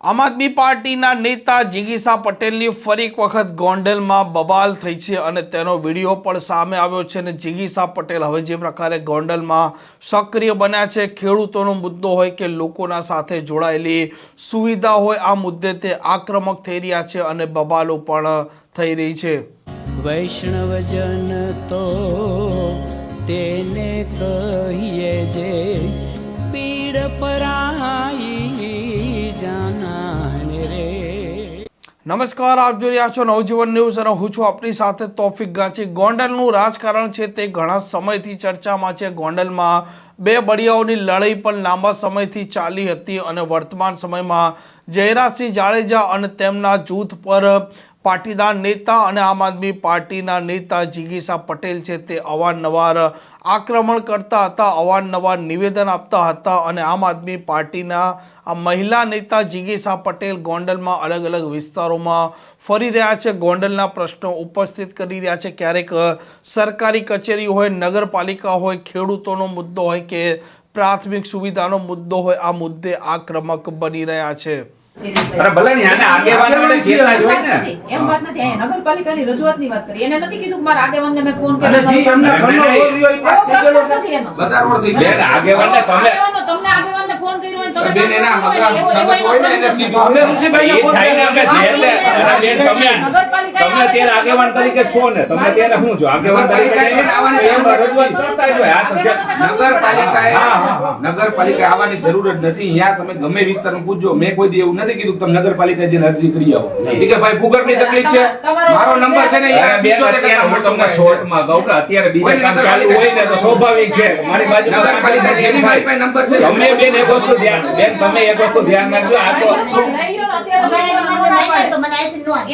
આમ આદમી પાર્ટીના નેતા જિગીસા પટેલની ફરી એક વખત ગોંડલમાં બબાલ થઈ છે અને તેનો વીડિયો પણ સામે આવ્યો છે અને જિગીસા પટેલ હવે જે પ્રકારે ગોંડલમાં સક્રિય બન્યા છે, ખેડૂતોનો મુદ્દો હોય કે લોકોના સાથે જોડાયેલી સુવિધા હોય, આ મુદ્દે તે આક્રમક થઈ રહ્યા છે અને બબાલો પણ થઈ રહી છે. વૈષ્ણવજન તો તેને કહીએ જે પીડ પરાઈ નમસ્કાર, આપ જોઈ રહ્યા છો નવજીવન ન્યૂઝ અને હું છું આપની સાથે તોફિક ગાંચી. ગોંડલનું રાજકારણ છે તે ઘણા સમયથી ચર્ચામાં છે. ગોંડલમાં બે બળિયાઓની લડાઈ પણ લાંબા સમયથી ચાલી હતી અને વર્તમાન સમયમાં જયરાજસિંહ જાડેજા અને તેમના જૂથ પર પાટીદાર નેતા અને આમ આદમી પાર્ટીના નેતા જિગીસા પટેલ છે તે અવારનવાર આક્રમણ કરતા હતા, અવારનવાર નિવેદન આપતા હતા અને આમ આદમી પાર્ટીના આ મહિલા નેતા જિગીસા પટેલ ગોંડલમાં અલગ અલગ વિસ્તારોમાં ફરી રહ્યા છે, ગોંડલના પ્રશ્નો ઉપસ્થિત કરી રહ્યા છે. ક્યારેક સરકારી કચેરી હોય, નગરપાલિકા હોય, ખેડૂતોનો મુદ્દો હોય કે પ્રાથમિક સુવિધાનો મુદ્દો હોય, આ મુદ્દે આક્રમક બની રહ્યા છે. અરે ભલે ને આને આગેવાનોને ચેતના જ ને. એમ વાત નથી. અહીંયા નગરપાલિકાની રજૂઆતની વાત કરી. એને નથી કીધું કે મારા આગેવાનને મેં ફોન કર્યો. ઘરનો એ પાસ થઈ. નથી એનો. બધા થઈ બેન આગેવાનને તમે તમને આગેવાનને ફોન કર્યો હોય તમે બેન એના હોય ને એને હવે તમે તમે ત્યારે આગેવાન તરીકે છો ને તમે ત્યારે શું છો? આગેવાન તરીકે નગરપાલિકાએ જ. નગરપાલિકાએ આવવાની જરૂર જ નથી. અહીંયા તમે ગમે વિસ્તારમાં પૂછજો. મેં કોઈ દી એવું નથી કીધું તમે નગરપાલિકા જઈને અરજી કરી આવો. કે ભાઈ ભૂગર્ભની તકલીફ છે. મારો નંબર છે. ને હું તમને શોર્ટમાં કહું કે અત્યારે બીજા કામ ચાલુ હોય ને તો સ્વાભાવિક છે. મારી બાજુ નગરપાલિકા મારી પાસે નંબર છે. તમે બેન એક વસ્તુ ધ્યાન બેન તમે એક વસ્તુ ધ્યાન રાખજો. આ તો લઈ લો ને અત્યારે તમે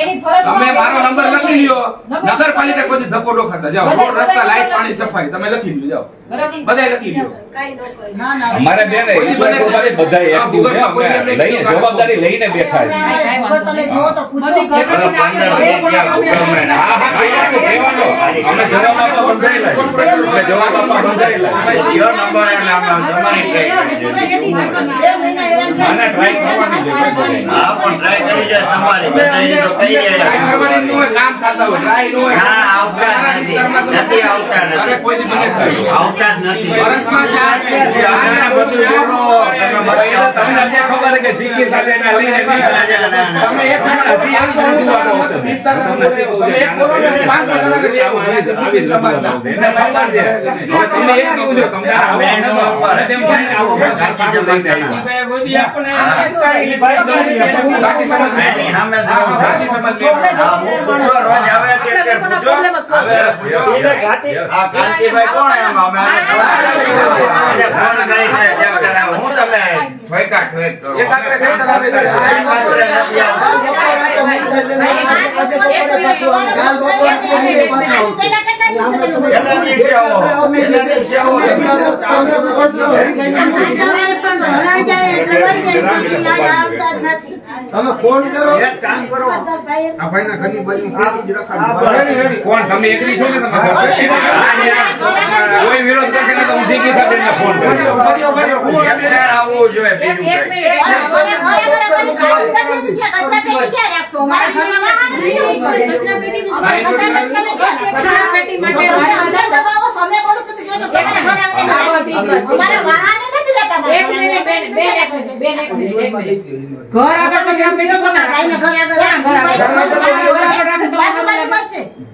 એની ફરજ તમે મારો નંબર લખી લ્યો નગરપાલિકા કોઈ ધકોડો ખાતા જાઓ રોડ રસ્તા લાઈટ પાણી સફાઈ તમે લખી લ્યો જાઓ બધા લખી લ્યો અમારે બેન ઈશ્વર કૃપાથી બધાય હા, છે. કોઈ અમે લઈને જવાબદારી લઈને બેઠા છે બધી હા, કઈ વાતનું કહેવાનું. અમે જવાબ આપવા બંધાયેલા તમારી બંધાયેલા છીએ. આને try કરવાની છે. હા પણ ટ્રાય કરી જાય તમારી. બધાની તો કઈ ટ્રાય કરવાની નું કામ થતા હોય, ટ્રાય ન હોય. આવતા મારા નથી વિસ્તારમાં નથી. આવતા અરે નથી. કોઈ મને. આવતા જ નથી. વર્ષમાં ચાર તમને ખબર કે જીકી સાહેબ એને લઈને તમે એક હજી એમ શું હશે? વિસ્તારમાં તમે એક બોલો ને. એને. હવે તમે એક કહો છો, તમને આવો બેન આવો. તેમ થાય આવો સાચી. કોઈ દી આપણને કાંઈ બાકી સમાજ સામે બાકી સમાજ પૂછો રોજ આવે કે કે પૂછો આ કાંતિભાઈ કોણ એમ અમે ફોન કરી છે. હું તમે ઠોકા ઠોક કરો એકાગ્ર આવો આવો તમે ફોન કરો. એક કામ કરો આ ઘરની બાજુ જ. કોણ તમે એકલી છો ને કોઈ વિરોધ કરશે ને તો હું જીકી સાહેબ ફોન જણ આવવું જોઈએ ઘર આગળ? ઘર આગળ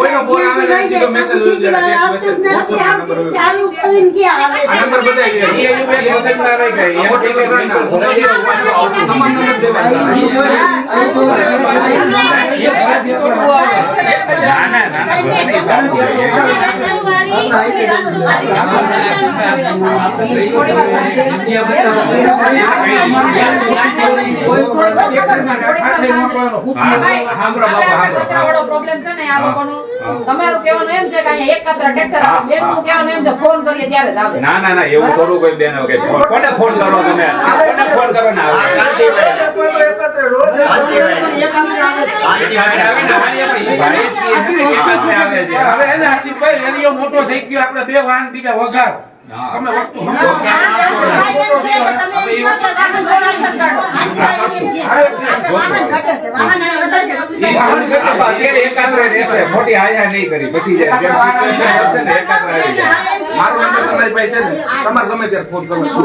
તમે સીધો. ચાલુ કરીને આવે આ નંબર બતાવી ના રહી ગઈ. તમામ નંબર દેવા ના, ના, ના, છે ને આ. તમારું કહેવાનું એમ છે કે અહીંયા એક કચરા ટ્રેક્ટર આવે એમનું કહેવાનું એમ છે ફોન કરીએ ત્યારે જ આવે ના ના ના એવું થોડું કોઈ બેન કે કોને ફોન કરો તમે કોને ફોન કરો ના આવે મોટો થઈ ગયો આપણે બે વાહન બીજા વઘાર તમે વસ્તુ અત્યારે એકાગ્ર રહેશે મોટી આયા નહીં કરી. પછી એકાગ્ર મારો નંબર તમારી પાસે છે ને તમારે ગમે ત્યારે ફોન કરો છો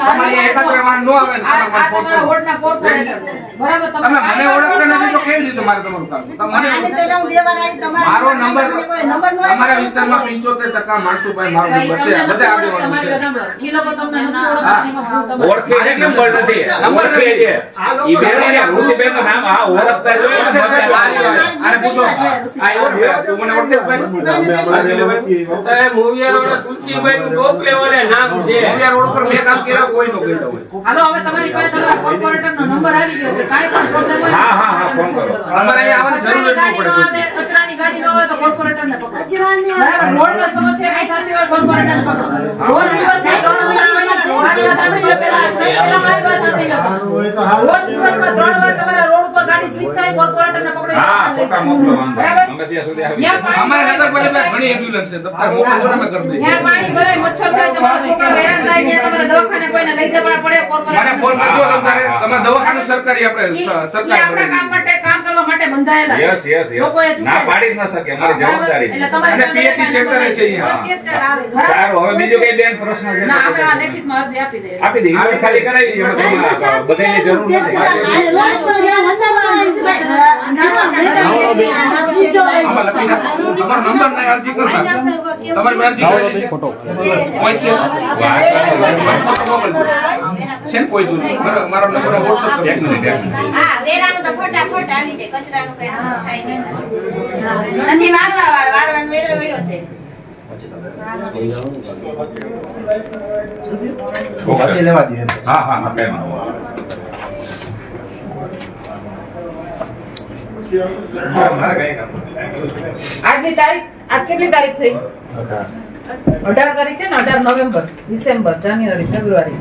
તમારે એકાગ્ર વાહન ન આવે ને તમારે તમે મને આ ફોન કરો વોર્ડના કોર્પોરેટર છે. બરાબર તમે મને ઓળખતા નથી તો કેવી રીતે મારે તમારું કામ? તમે મારો નંબર તમારા વિસ્તારમાં પંચોતેર ટકા માણસો પાસે મારો નંબર છે. આ બધા આગેવાનો છે. ઈ નથી ઓળખતા, એમાં હું તમને- ઓળખે નંબર નથી? છે. ઈ નામ ઓળખતા છે. ઓળખે છે અહીંયા રોડ પર મેં કામ કર્યા કોઈ નો કર્યા હોય હાલો હવે તમારી પાસે તમારા કોર્પોરેટર નો નંબર આવી ગયો છે કાઈ પણ પ્રોબ્લેમ હોય હા, હા, હા, ફોન કરો. અમારે અહીંયા આવવાની જરૂર જ ન પડે કચરાની ગાડી ન ન હોય તો કોર્પોરેટર ને પકડો. કચરાની બરાબર, રોડની સમસ્યા કઈ થતી હોય કોર્પોરેટર ને પકડો. તમારા રોડ ઉપર દવાખાને સરકારી આપણે સરકાર કામ કરવા માટે બંધાયેલા યસ યસ યસ ના પાડી જ ન શકે અમારી જવાબદારી છે અને PhD સેક્ટર છે અહીંયા. સારું હવે બીજો કઈ બેન પ્રશ્ન છે? ના, આપણે આ લેખિતમાં અરજી આપી દઈએ. આપી દે ઈમેલ ખાલી કરાવી દઈએ એમાં જરૂર નથી વારવા વાળ વારવાનું વેરો વયો છે હા હા હા કઈ. આજની તારીખ આજ કેટલી તારીખ થઈ? અઢાર તારીખ છે ને અઢાર નવેમ્બર ડિસેમ્બર જાન્યુઆરી ફેબ્રુઆરી.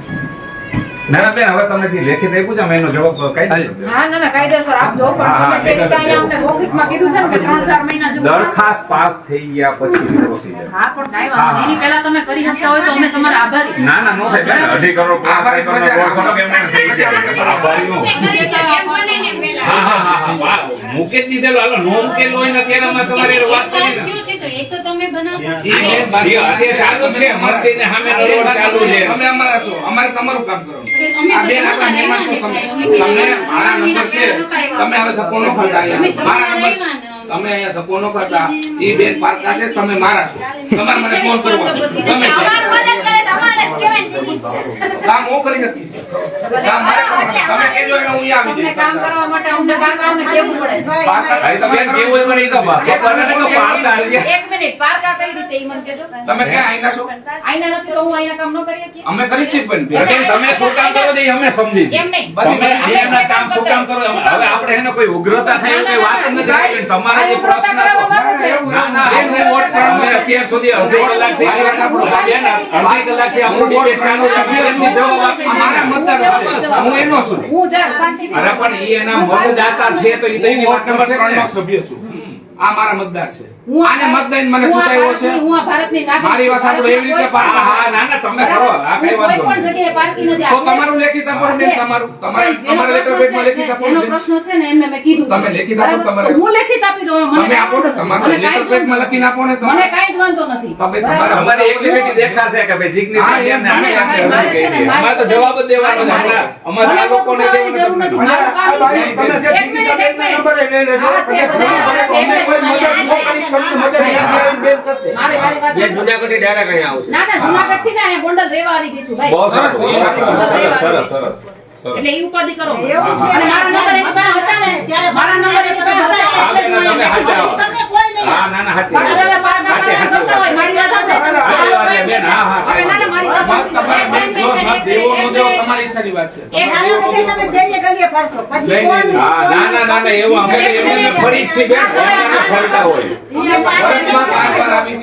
ના બેન હવે તમને જે લેખિત આપ્યું છે અમે એનો જવાબ કઈ દઈએ હા. ના ના કાયદેસર આપજો પણ તમે જે રીતે અહીંયા અમને મૌખિકમાં કીધું છે ને કે ત્રણ ચાર મહિના જેવું દરખાસ્ત પાસ થઈ ગયા પછી પ્રોસીજર હા પણ કાઈ વાંધો નહીં. એની પહેલા તમે કરી શકતા હોય તો અમે તમારા આભારી. ના ના નો થાય. બેન અઢી કરોડ પાંચ કરોડ દોઢ કરો કેમ થઈ જાય આભારી નો. મૂકી જ દીધેલું. હાલો નો મૂકેલો હોય ને ત્યારે અમે તમારી વાત કરી અત્યારે ચાલુ છે. મસ્તી ને સામે રોડ ચાલુ છે. તમે અમારા છો અમારે તમારું કામ કરવાનું. આ બેન આપણા મહેમાન છો. તમે તમને મારા નંબર છે. તમે હવે ધક્કો ન ખાતા મારા નંબર તમે અહીંયા ધક્કો ન ખાતા. એ બેન પાર્ક છે તમે મારા છો. તમારે મને ફોન કરવો ગમે અમાર તે. મદદ કરે તો અમારે જ કહેવાય ને દીદી કામ હું કરી શકીશ? કામ મારે તમે કહેજો એટલે હું આવી જઈશ. કામ કરવા માટે અમને કામ કેવું પડે? તમે કેવું હોય મને તો ભગવાનને તો પાડતા એક મિનિટ પારકા કઈ રીતે ઈ મને કહેજો? તમે ક્યાં આઈના છો? આઈના નથી તો હું આઈના કામ ન કરી શકીએ? અમે કરી પણ. બેન, તમે શું કામ કરો છો અમે સમજી એમ નહીં. તમે અહીંયાના કામ શું કામ કરો હવે આપણે એને કોઈ ઉગ્રતા થઈ વાત જ નથી તમારા જે પ્રશ્ન છે. ના, ના, બેન, વોટ અત્યાર સુધી અડધો. બેન, અડધી કલાકથી હું એનો છું. હું જા શાંતિથી અરે પણ એના મતદાતા છે તો ઈ તો હું એની વોર્ડ નંબર ત્રણ નો. સભ્ય છું. આ મારા મતદાર છે. આને મત દઈને મને ચૂંટાયો છે હું આ ભારતની નાગરિક મારી વાત સાંભળો, એવી રીતે ભારતના હા, હા, ના, ના, તમે કરો. આ કઈ હું કોઈ પણ જગ્યાએ પારકી નથી તો તમારું લેખિત. તમારું. તમારે- જેનો તમારા પ્રશ્ન લેટર પેડમાં લેખિત આપો જેનો પ્રશ્ન છે ને એમને મેં કીધું તમે લેખિત આપો તમારે. હું લેખિત આપી દઉં મને તમે આપો ને તમારું લેટર પેડમાં લખીને આપો ને મને તમે જ વાંધો નથી તમે બરાબર? તમારા- અમારી એક્ટિવિટી દેખાશે કે ભાઈ છે ને અમારે તો જવાબ જ દેવાનો છે. અમારે આ લોકોને દેવાનો જરૂર નથી. મારું કામ છે. તમે છે એક મિનિટ, નંબર એ લેજો. અને બધા જરૂર પડે તો છે, અમને કોઈ મદદ ન કરી તમને મગજ યાદ બેન કરતે. મારે મારી વાત બે જુનાગઢથી direct અહીંયા આવશે. ના ના જુનાગઢથી ને ગોંડલ રેવા આવી ગઈ છું ભાઈ બહુ સરસ, સરસ, સરસ, સરસ, સરસ. એટલે એ ઉપાધિ કરો એવું છે. મારા નંબર એક પાસે હતા ને મારા નંબર એક પાસે હતા એટલે હા, ના, ના, હાચી તમારે બેન જો મત દેવો ન દેવો તમારી ઈચ્છાની વાત છે.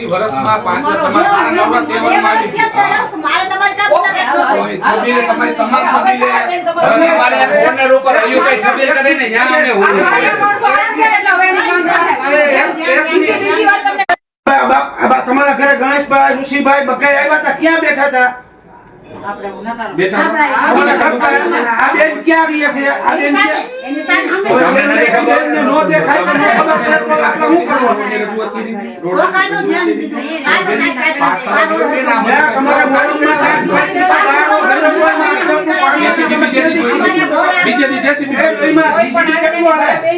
વર્ષમાં પાંચ વાર છબીલે તમારી તમામ છબીલે તમે મારા બાપ- આ બાપ તમારા ઘરે ગણેશભાઈ ઋષિભાઈ બકાઈ આવ્યા હતા ક્યાં બેઠા હતા તમારા બાળકના કાંઈ કોઈ ટીપા ગાળો ઘરે કોઈ માણસનું પાણી JCB બીજે દી જોઈ છે. બીજે દી JCB એ એમાં કોઈ પણ DCB કેટલું હાલે? બેસી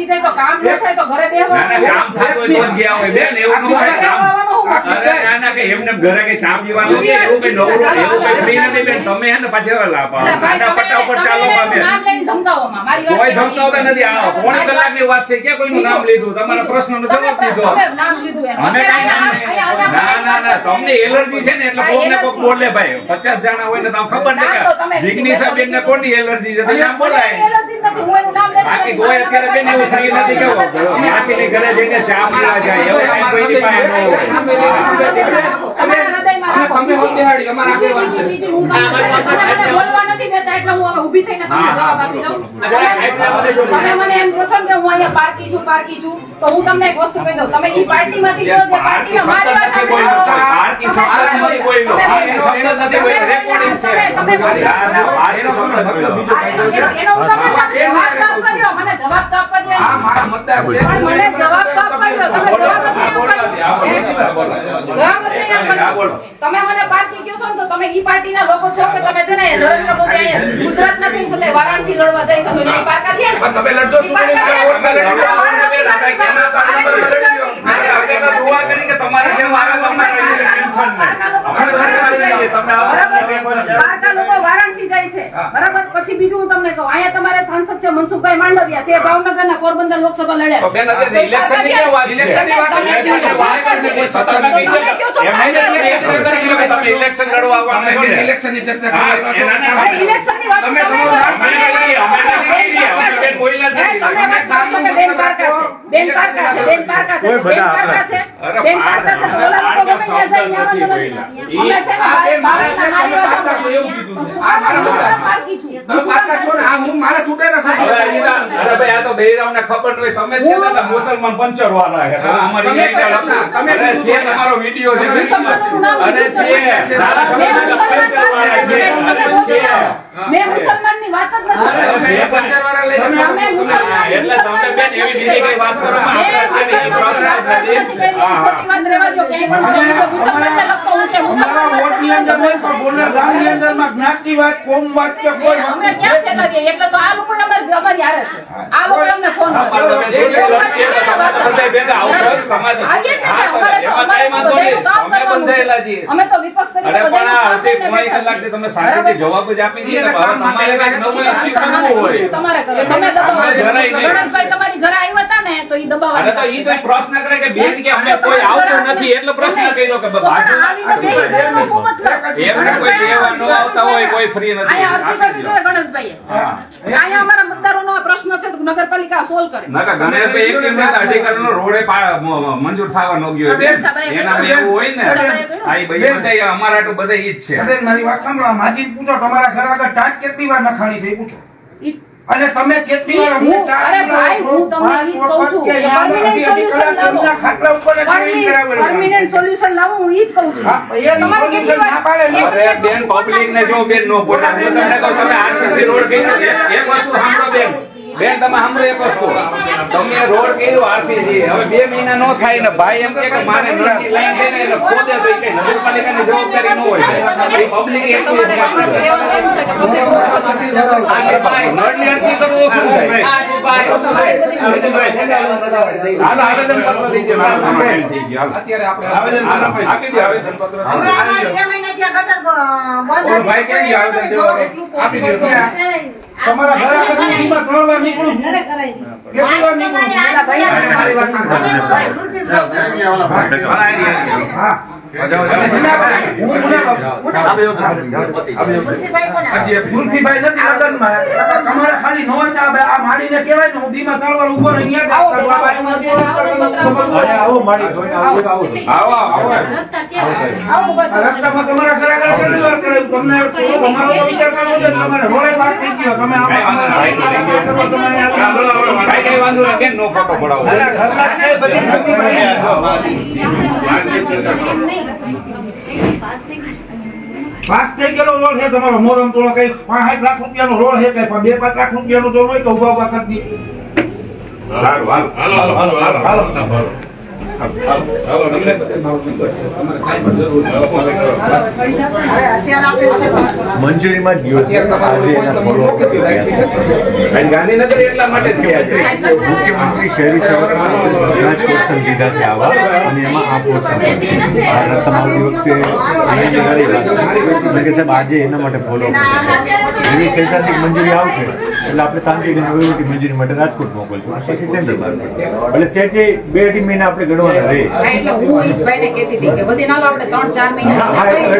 જાય તો કામ ન થાય તો ઘરે ના, કામ થતું હોય તો જ ગયા હોય, બેન. એવું ન હોય, કામ. અરે, ના, ના, કે એમને ઘરે કઈ ચા પીવાનું છે, એવું કઈ નવરું, એવું કઈ free નથી, બેન. તમે હે ને પાછી હવે લાભ એટલે આડા પટ્ટા ઉપર ચાલો, તમે બેન. નામ લઈને ધમકાવોમાં. મારી વાત કોઈ ધમકાવતા નથી આવો પોણી કલાકની વાત થઈ ક્યાં કોઈનું નામ લીધું? તમારા પ્રશ્નનો જવાબ દીધો તમે નામ લીધું એનું. અમે કઈ નામ અહીંયા- અહીંયા- નહીં. ના ના ના તમને એલર્જી છે ને એટલે કોક ને કોક બોલે ભાઈ. પચાસ જણા હોય ને તમને ખબર તમે કે જિગ્નેશા બેન ને કોની એલર્જી છે? તો નામ બોલાય. એલર્જી નથી, હું એનું નામ લેતી બાકી ગોય કોઈ અત્યારે બેન એવું ફ્રી નથી કેવો? માસીને ઘરે જઈને ચા પીવા જાય એવો ટાઈમ કોઈની પાસે ન હોય. અમારા નથી દેતા એટલે હું ઊભી થઈને તમને જવાબ આપી દઉં. બોલો, બોલો. તમે મને એમ કહો છો કે હું અહીંયા પાર્કી છું પાર્કી છું તો હું તમને એક વસ્તુ કહી દઉં તમે એ પાર્ટીમાંથી જો જે પાર્ટીમાં મારી વાત નથી બોલ્યો ભારતી શબ્દ નથી બોલ્યો ભારતી શબ્દ નથી બોલ્યો રેકોર્ડિંગ છે તમે- તમે- ભારતી શબ્દ બોલ્યો એનો હું તમને જવાબ આપવા મને જવાબ તો આપવા દ્યો. આ મારા મતદાર છે મને જવાબ તો આપવા દ્યો. તમે જવાબ નથી જ. તમે મને પાર્ટી કહો છો ને તો તમે ઈ પાર્ટીના લોકો છો કે તમે છે ને નરેન્દ્ર મોદી અહીંયા ગુજરાત નથી ને તમે વારાણસી લડવા જઈ શકો છો. ઈ પારકા થયા તમે લડજો ચૂંટણી મારા ને? કે તમારે આવે તમારે એટલે ટેન્શન નહીં. તમે આવો. એટલે ટેન્શન નહીં. પારકા લોકો વારાણસી જાય છે. બરાબર? પછી બીજું હું તમને કહું. અહીંયા તમારે સાંસદ છે મનસુખભાઈ માંડવિયા છે. ભાવનગરના પોરબંદર લોકસભા લડ્યા છે? ઇલેક્શન લડવા આવવાના ચર્ચા બેન પારકા છે? બેન પારકા છે? બેન પારકા છે? બેન પારકા છે? ઓલા લોકો ગમે ત્યાં જાય આંદોલન અમે છે ને આ બેન મારે છે, મારી તમે વાત પારકા છો એવું કીધું છે. આ મારા હું પારકી છું તમે પારકા છો ને. આ હું મારા સભ્યો હવે અનિતા, અરે ભાઈ આ તો બહેરાઓને ખબર ન હોય તમે છે ને મુસલમાન પંચર વાળા છે. અમારી તમે નહીં તમે અરે છે. તમારો વીડિયો છે લીધું છે પંચર વાળા છે મેં વાત જ નથી તમે મુસલમાન- એટલે તમે બેન એવી બીજી કઈ વાત કરો. આપણે જ વાત નથી. રહેવા હું કે અંદર નહીં પણ બોલના કે કોઈ અમે ક્યાં કહેતા? એટલે તો આ લોકો અમારી હારે છે. લોકો અમને ફોન તમે તમારે અમારે તો- બંધાયેલા છીએ. અમે તો વિપક્ષ તરીકે અરે પણ આ અડધી પોણી કરીને કલાકથી તમે શાંતિથી જવાબ જ આપી દઈએ તમારે કંઈક નવું issue કરવું હોય. તમારે કરવો. તમે દબાવો. અમે જરાય નહીં. ગણેશભાઈ તમારી ઘરે આવ્યા હતા ને તો ઈ દબાવવાની અરે તો ઈ તો પ્રશ્ન કરે કે બેન કે અમને કોઈ આવતું નથી. એટલે પ્રશ્ન કર્યો કે તો પણ બાજુ આવીને બેસી જવાનો શું મતલબ? એમને કોઈ દેવા ન આવતા હોય કોઈ ફ્રી નથી અહીંયા અરજી અમારા મતદારોનો પ્રશ્ન છે તો નગરપાલિકા સોલ્વ કરે. ગણેશભાઈ એક કિલોમીટર રોડે મંજૂર થવા ન ગયો એના એવું હોય ને. બધાય અમારા હાટુ બધાય ઈ જ છે. બેન મારી વાત સાંભળો માજી પૂછો તમારા ઘર આગળ ટાંચ કેટલી વાર નખાણી છે પૂછો. અને તમે કેટલી વાર હું- અરે ભાઈ, હું તમને ઈ જ કહું છું કે solution કલાક લાવો. ખાટલા ઉપર. પરમિનન્ટ સોલ્યુશન લાવો હું ઈ જ કહું છું. તમારે કેટલી વાર- અરે બેન પબ્લિક ને જો બેન નો પોતા હું તમને કહું તમે આરસીસી રોડ એક એક વસ્તુ સાંભળો બેન. બેન તમે સાંભળો એક વસ્તુ. તમે રોડ કર્યો આરસીસી. હવે બે મહિના નો થાય ને ભાઈ એમ કે મારે નળની લાઈન થઈને એટલે ખોદે તો કે નગરપાલિકાની જવાબદારી ન હોય. એ પબ્લિક public એ તો તમારે આપણે કહેવાનું એમ છે કે public આ સિપાઈ, નળની અરજી તો શું થાય? હાલો, સમાધાન થઈ ગયું. હાલો. અત્યારે આપણે હાલો, આપી દો આવેદનપત્ર. ઓલો ભાઈ કેમ આવેદન દેવા? આપી દો. તમારા ઘરે આપણે સીમા ત્રણ વાર નીકળું છું કેટલી વાર નીકળું છું મારી વાત. રસ્તામાં તમારા ઘરે કેટલી વાર? તમને તમારો વિચાર કરવો છે તમારે રોડે પાસ થઈ ગયો. તમે કાંઈ વાંધો નો ફોટો પડાવો? ઘરના છે બધી પાસ થઈ ગયેલો રોડ છે તમારો મોરમ તોડો કઈ પાંચ લાખ રૂપિયાનો રોડ છે કઈ બે પાંચ લાખ રૂપિયાનો તો હોય તો ઊભા ઊભા કરી દઈએ. સારું, હાલો. હાલો જ ગયો એના follow up કરી રહ્યા છે. અને ગાંધીનગર એટલા માટે. મુખ્યમંત્રી શહેરી સેવકના બધા જ પોર્શન દીધા છે આવા અને એમાં આ પોર્શન છે. આ રસ્તામાં આવતી વખતે સાહેબ આજે એના માટે ફોલો એવી સૈદ્ધાંતિક મંજૂરી આવશે એટલે આપણે તાંત્રિક અને વહીવટી મંજૂરી માટે રાજકોટ મોકલશું. પછી ટેન્ડર બહાર પડશે એટલે સેજે બે અઢી મહિના આપણે રહે હા, એટલે હું ઈ ભાઈને કહેતી હતી કે બધી ના આપણે ત્રણ ચાર મહિના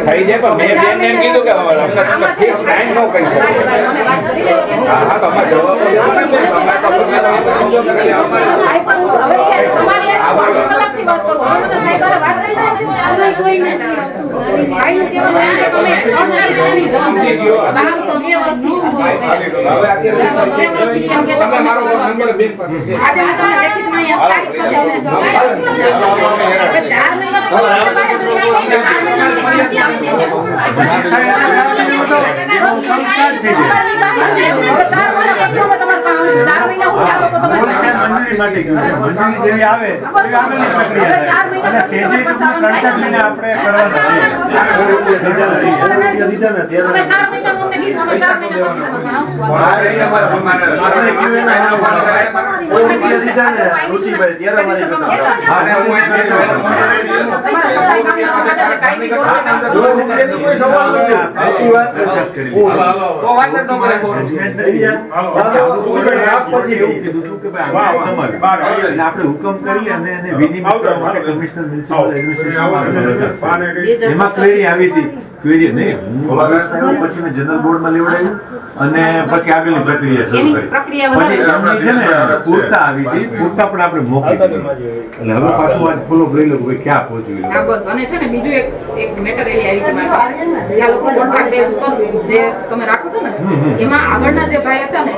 થઈ જાય પણ મેં બેનને એમ કીધું કે આપણે ફિક્સ ટાઈમ ન કહી શકીએ. મને વાત કરી લેવાની. હા, હા, તો અમારે જવાબ તો દેવો ને બેન. અમારે તો ખોટા સમજો કે ખાલી અમારે ભાઈ પણ હું હવે તમારી યાર અડધી કલાકથી વાત કરું. હવે મને સાહેબ વાત કરી કોઈ. ચાર આજે હું ચાર મહિના તો તમે મંજૂરી માટે ગયું જેવી આવે એવી આગળની પ્રક્રિયા અને સેજે ટૂંકમાં ત્રણ મહિના આપણે કીધું એના એના ઉપર. સો રૂપિયા દીધા ને ઋષિભાઈ ત્યારે અમારી ઘટના. અને હું એક મિનિટ પૈસા સફાઈ કામના માટે છે, કાંઈ બી દોડવાના. સો રૂપિયા તો કોઈ સવાલ નથી. ખોટી વાત. દરખાસ્ત કરી હું દીધી. તો વાત જ ન કરે કોણ. જજમેન્ટ થઈ જાય. ઋષિભાઈ આપ પછી એવું કીધું હતું કે ભાઈ આમાં સમાવ્યું. આપણે હુકમ કરી અને એને વિનિમય માટે કમિશનર મ્યુનિસિપલ એડમિનિસ્ટ્રેશનમાં એમાં ક્વેરી આવી હતી. ક્વેરી નહીં. પછી મેં જનરલ બોર્ડમાં લેવડાવ્યું અને પછી આગળની પ્રક્રિયા શરૂ કરી. પછી છે ને પૂરતા આવી હતી. પૂરતા પણ આપણે મોકલી એટલે હવે પાછું આજ ફોલો કરી લઉં કે ક્યાં પહોંચ્યું અને છે ને બીજું એક એક મેટર એવી આવી હતી જે તમે રાખો છો ને એમાં આગળના જે ભાઈ હતા ને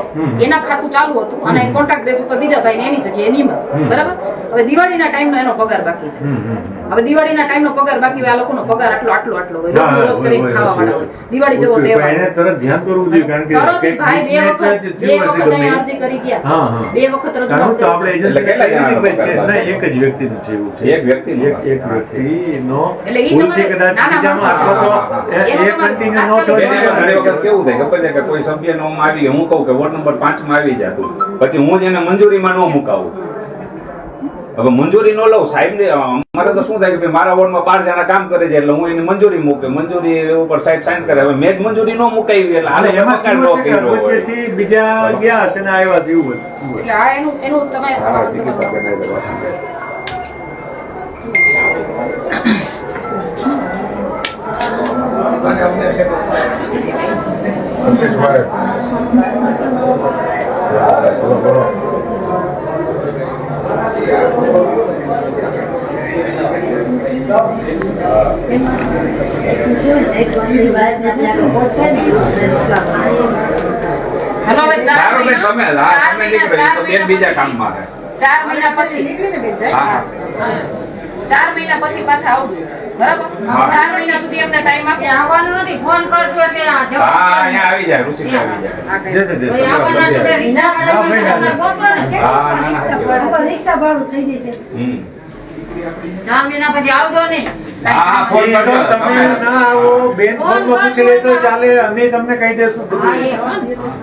એના ખાતું ચાલુ હતું અને કોન્ટ્રાક્ટ બેઝ ઉપર બીજા ભાઈ એની જગ્યાએ નિયમ બરાબર? હવે દિવાળીના ટાઈમનો એનો પગાર બાકી છે. હવે દિવાળીના ટાઈમનો પગાર બાકી હોય આ લોકોનો પગાર આટલો આટલો આટલો હોય. રોજ કરીને ખાવા વાળા હોય. દિવાળી જેવો તહેવાર. તરત ધ્યાન કરવું જોઈએ કારણ કે તરત ભાઈ બે વખત બે વખત અરજી કરી ગયા. હા, હા. બે વખત રજૂઆત તો આપણે કરી. કેટલા છે. એક જ વ્યક્તિનું છે એવું છે. એક વ્યક્તિનો એક એક વ્યક્તિનો એટલે ઈ તમારે- કદાચ ના, ના, બીજાનો માણસો તો છે. એ- એનો એ તમારે continue ન તાત્કાલિક થયો એટલે તો ઘણી વખત કેવું થાય ખબર છે કે કોઈ સભ્ય નોમ આવી હું કહું કે વોર્ડ નંબર પાંચમાં આવી જતું પછી હું જ એને મંજૂરીમાં ન મુકાવું. હવે મંજૂરી ન લઉં સાહેબ ને અમારે તો શું થાય કે મારા વોર્ડમાં બાર જણા કામ કરે છે એટલે હું એની મંજૂરી મૂકે. મંજૂરી ઉપર સાહેબ સાઈન કરે. હવે મેં જ મંજૂરી ન મુકાવી એટલે એમાં પગાર ન કેવું છે કે કર્યો બીજા ગયા હશે ને આવ્યા છે એવું બધું. એટલે આ એનું એનું તમે ચાર મહિના- પછી નીકળી તો બેન જાય. ચાર મહિના પછી પછી આવજો બરાબર? ચાર મહિના સુધી અમને ટાઈમ આપે. આવવાનું નથી. ફોન કરશું એટલે આવી જાય ઋષિ આવી રીક્ષા ભાડું થઈ જશે. ચાર મહિના પછી આવજો ને. ફોન કરજો. તમે ના આવો બેન ફોનમાં પૂછી લે તો ચાલે અમે તમને કહી દેશું. હા, એ, હા.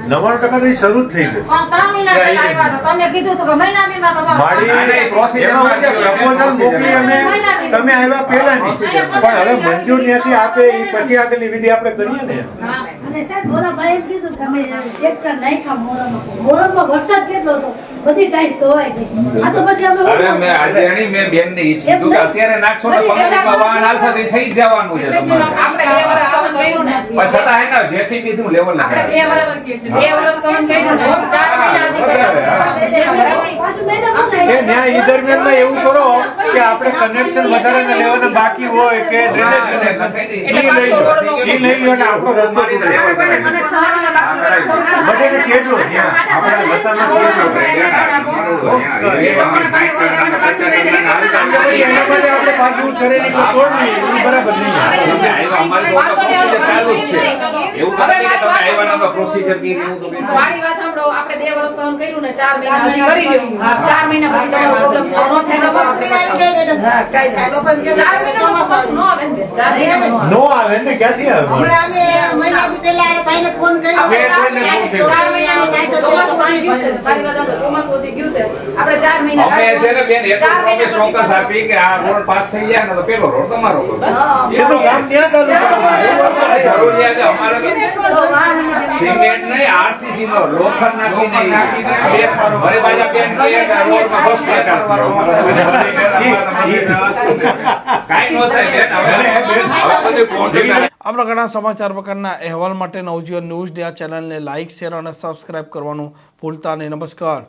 નવ્વાણું ટકા તો શરૂ થઈ જશે પણ ત્રણ મહિના પહેલા આવ્યા હતા. તમને કીધું હતું કે મહિના દીમાં તો મારી ના, ના, એ procedure એમાં માં વચ્ચે છે. proposal મોકલી અમે તમે આવ્યા પહેલાની Procedure પણ હવે મંજૂર ત્યાંથી આપે એ પછી આગળની વિધિ આપણે કરીએ ને. અને સાહેબ એમ કીધું નાખ્યા વરસાદ કેટલો હતો? બધી ટાઈસ ધોવાઈ ગઈ. આ તો પછી અમે અરે મેં આજે એની મેં બેન ને જ કે અત્યારે નાખશો ને વાહન આવશે તો થઈ જવાનું છે તમારે આપણે બે વર્ષ સહન કર્યું ને પણ છતાં એના જેસીબી થી લેવલ આપણે બે વર્ષ બે વર્ષ સહન કર્યું ને ચાર મહિના હજી કર્યા. પાછું મેડમ કે પૂછાય ન્યાય ઈ દરમિયાનમાં એવું કરો કે આપણે કનેક્શન વધારે લેવાના બાકી હોય કે ડ્રેનેજ કનેક્શન એ લઈ લો ઈ લઈ લો આપણો રસ્તો. બધાને ત્યાં આપણા એના માટે આપણે પાછું કરેલી કોઈ તોડ બરાબર નહીં તમે આવ્યા, અમારી તો procedure ચાલુ જ છે. એવું નથી કે તમે આવ્યા ને તો procedure એવું તો મારી વાત સાંભળો આપણે બે વર્ષ સહન કર્યું ને ચાર મહિના હજી કરી લ્યો હા, મહિના પછી તમારો પ્રોબ્લેમ સોલ્વ ન થાય બસ. હા, કાંઈ જ નહીં. ચાર મહિનામાં કશું ન આવે ને. આવે. ક્યાંથી આવે મહિનાનું ચોમાસું આવી ગયું છે. સારી વાત સાંભળો, ચોમાસું વધી ગયું છે. આપણે ચાર મહિના અમે છે ને બેન એટલો ચાર ચોક્કસ આપી કે આ રોડ પાસ થઈ જાય ને તો પેલો રોડ તમારો. સીધું ત્યાં જરૂરિયાત અમારે સિમેન્ટ નહીં આરસીસી નો લોખંડ નાખીને બે મારી બાજુ બેન કે. કાંઈ ન બેન હવે હવે બધું પહોંચી આ પ્રકારના સમાચાર પ્રકારના અહેવાલ માટે નવજીવન ન્યૂઝ આ ચેનલને લાઇક, શેર અને સબસ્ક્રાઇબ કરવાનું ભૂલતા નહીં. નમસ્કાર.